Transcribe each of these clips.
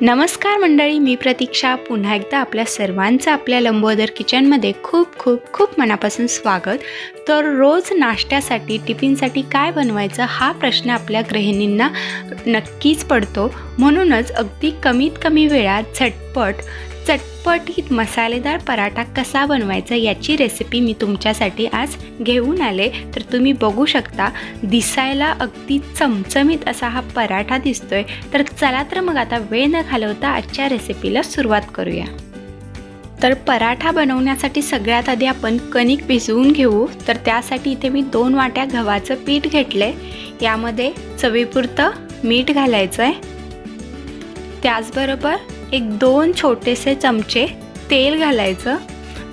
नमस्कार मंडळी मी प्रतीक्षा. पुन्हा एकदा आपल्या सर्वांचं आपल्या लंबोदर किचनमध्ये खूप खूप खूप मनापासून स्वागत. तर रोज नाश्त्यासाठी टिफिनसाठी काय बनवायचं हा प्रश्न आपल्या गृहिणींना नक्कीच पडतो. म्हणूनच अगदी कमीत कमी वेळात झटपट चटपटीत मसालेदार पराठा कसा बनवायचा याची रेसिपी मी तुमच्यासाठी आज घेऊन आले. तर तुम्ही बघू शकता दिसायला अगदी चमचमीत असा हा पराठा दिसतोय. तर चला तर मग आता वेळ न घालवता आजच्या रेसिपीला सुरुवात करूया. तर पराठा बनवण्यासाठी सगळ्यात आधी आपण कणिक भिजवून घेऊ. तर त्यासाठी इथे मी दोन वाट्या गव्हाचं पीठ घेतलं आहे यामध्ये चवीपुरतं मीठ घालायचं आहे त्याचबरोबर एक दोन छोटेसे चमचे तेल घालायचं.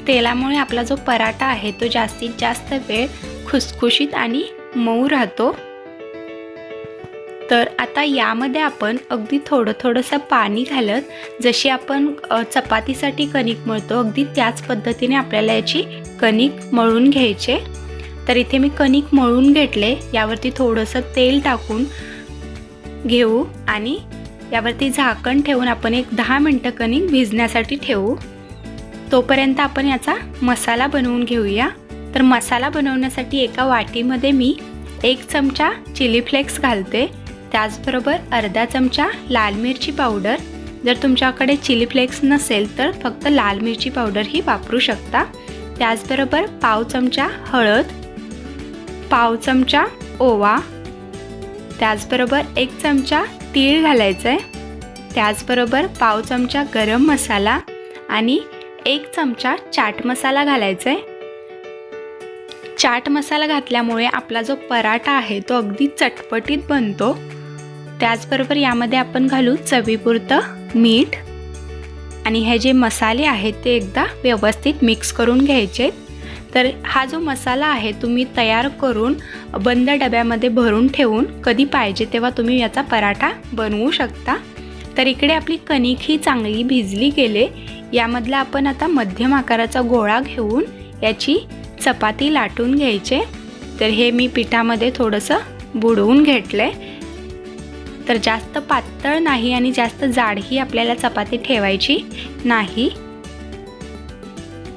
तेलामुळे आपला जो पराठा आहे तो जास्तीत जास्त वेळ खुसखुशीत आणि मऊ राहतो. तर आता यामध्ये आपण अगदी थोडं थोडंसं पाणी घालत जशी आपण चपातीसाठी कणिक मळतो अगदी त्याच पद्धतीने आपल्याला याची कणिक मळून घ्यायचे. तर इथे मी कणिक मळून घेतले यावरती थोडंसं तेल टाकून घेऊ आणि यावरती झाकण ठेवून आपण एक दहा मिनटं कणिक भिजण्यासाठी ठेवू. तोपर्यंत आपण याचा मसाला बनवून घेऊया. तर मसाला बनवण्यासाठी एका वाटीमध्ये मी एक चमचा चिली फ्लेक्स घालते. त्याचबरोबर अर्धा चमचा लाल मिरची पावडर. जर तुमच्याकडे चिली फ्लेक्स नसेल तर फक्त लाल मिरची पावडर ही वापरू शकता. त्याचबरोबर पाव चमचा हळद पाव चमचा ओवा त्याचबरोबर एक चमचा तीळ घालायचं आहे त्याचबरोबर पाव चमचा गरम मसाला आणि एक चमचा चाट मसाला घालायचा आहे चाट मसाला घातल्यामुळे आपला जो पराठा आहे तो अगदी चटपटीत बनतो. त्याचबरोबर यामध्ये आपण घालू चवीपुरतं मीठ आणि हे जे मसाले आहेत ते एकदा व्यवस्थित मिक्स करून घ्यायचे तर हा जो मसाला आहे तुम्ही तयार करून बंद डब्यामध्ये भरून ठेवून कधी पाहिजे तेव्हा तुम्ही याचा पराठा बनवू शकता. तर इकडे आपली कणिक ही चांगली भिजली गेले. यामधला आपण आता मध्यम आकाराचा गोळा घेऊन याची चपाती लाटून घ्यायचे. तर हे मी पिठामध्ये थोडंसं बुडवून घेतलं आहे तर जास्त पातळ नाही आणि जास्त जाडही आपल्याला चपाती ठेवायची नाही.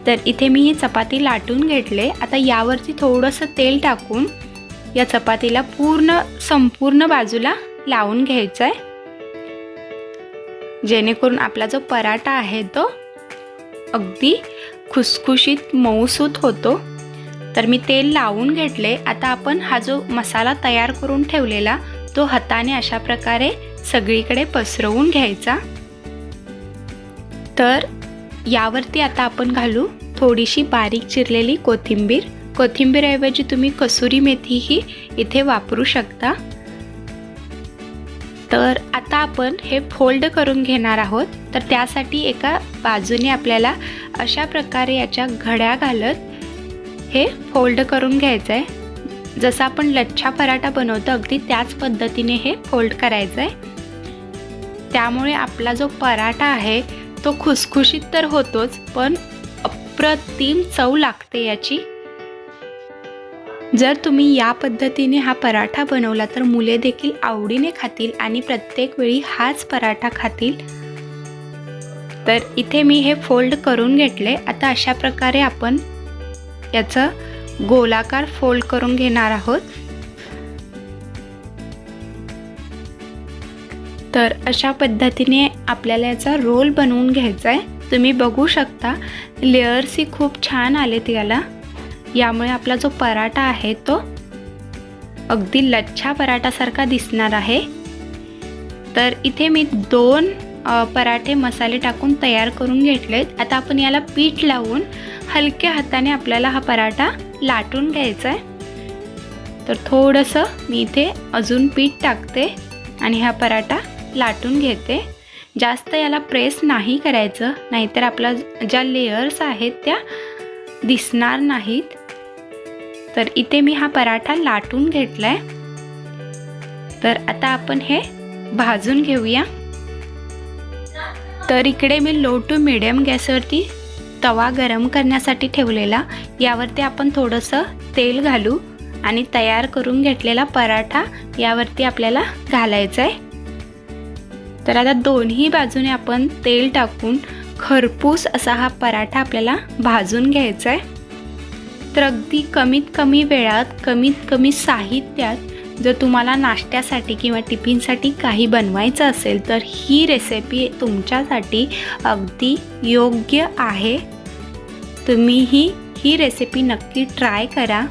तर इथे मी ही चपाती लाटून घेतले. आता यावरती थोडंसं तेल टाकून या चपातीला पूर्ण संपूर्ण बाजूला लावून घ्यायचं आहे जेणेकरून आपला जो पराठा आहे तो अगदी खुसखुशीत मऊसूत होतो. तर मी तेल लावून घेतले. आता आपण हा जो मसाला तयार करून ठेवलेला तो हाताने अशा प्रकारे सगळीकडे पसरवून घ्यायचा. तर यावरती आता आपण घालू थोडीशी बारीक चिरलेली कोथिंबीर. कोथिंबीरऐवजी तुम्ही कसुरी मेथीही इथे वापरू शकता. तर आता आपण हे फोल्ड करून घेणार आहोत. तर त्यासाठी एका बाजूने आपल्याला अशा प्रकारे याच्या घड्या घालत हे फोल्ड करून घ्यायचं आहे जसं आपण लच्छा पराठा बनवतो अगदी त्याच पद्धतीने हे फोल्ड करायचं आहे त्यामुळे आपला जो पराठा आहे तो खुसखुशीत तर होतोच पण अप्रतिम चव लागते याची. जर तुम्ही या पद्धतीने हा पराठा बनवला तर मुले देखील आवडीने खातील आणि प्रत्येक वेळी हाच पराठा खातील. तर इथे मी हे फोल्ड करून घेतले. आता अशा प्रकारे आपण याचं गोलाकार फोल्ड करून घेणार आहोत. तर अशा पद्धतीने आपल्याला याचा रोल बनवून घ्यायचा आहे तुम्ही बघू शकता लेअर्सही खूप छान आलेत याला. यामुळे आपला जो पराठा आहे तो अगदी लच्छा पराठासारखा दिसणार आहे. तर इथे मी दोन पराठे मसाले टाकून तयार करून घेतलेत. आता आपण याला पीठ लावून हलक्या हाताने आपल्याला हा पराठा लाटून घ्यायचा आहे तर थोडंसं मी इथे अजून पीठ टाकते आणि हा पराठा लाटून घेते. जास्त याला प्रेस नाही करायचं नाहीतर आपला ज्या लेयर्स आहेत त्या दिसणार नाहीत. तर इथे मी हा पराठा लाटून घेतला आहे तर आता आपण हे भाजून घेऊया. तर इकडे मी लो टू मिडियम गॅसवरती तवा गरम करण्यासाठी ठेवलेला. यावरती आपण थोडंसं तेल घालू आणि तयार करून घेतलेला पराठा यावरती आपल्याला घालायचा आहे तर आता दोन्ही बाजूने आपण तेल टाकून खरपूस असा हा पराठा आपल्याला भाजून घ्यायचा आहे तर अगदी कमीत कमी वेळात कमीत कमी साहित्यात जर तुम्हाला नाश्त्यासाठी किंवा टिफिनसाठी काही बनवायचं असेल तर ही रेसिपी तुमच्यासाठी अगदी योग्य आहे. तुम्हीही ही रेसिपी नक्की ट्राय करा.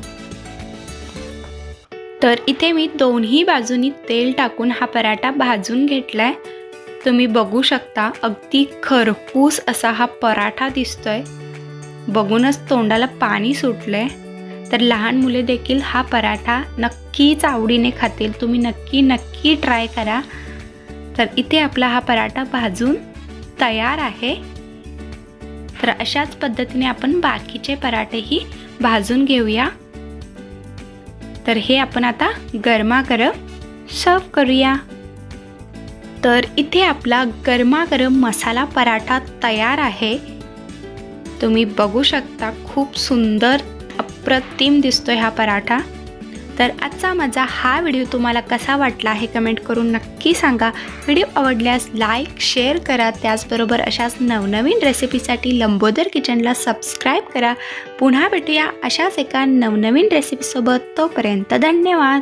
तर इथे मी दोन्ही बाजूनी तेल टाकून हा पराठा भाजून घेतला आहे तुम्ही बघू शकता अगदी खरपूस असा हा पराठा दिसतोय. बघूनच तोंडाला पाणी सुटलंय. तर लहान मुले देखील हा पराठा नक्कीच आवडीने खातील. तुम्ही नक्की नक्की ट्राय करा. तर इथे आपला हा पराठा भाजून तयार आहे. तर अशाच पद्धतीने आपण बाकीचे पराठेही भाजून घेऊया. तर हे आपण आता गरमागरम सर्व करूया. तर इथे आपला गरमागरम मसाला पराठा तयार आहे. तुम्ही बघू शकता खूप सुंदर अप्रतिम दिसतोय हा पराठा. तर आजचा माझा हा व्हिडिओ तुम्हाला कसा वाटला हे कमेंट करून नक्की सांगा. व्हिडिओ आवडल्यास लाईक शेअर करा. त्याचबरोबर अशाच नवनवीन रेसिपीसाठी लंबोदर किचनला सबस्क्राईब करा. पुन्हा भेटूया अशाच एका नवनवीन रेसिपीसोबत. तोपर्यंत धन्यवाद.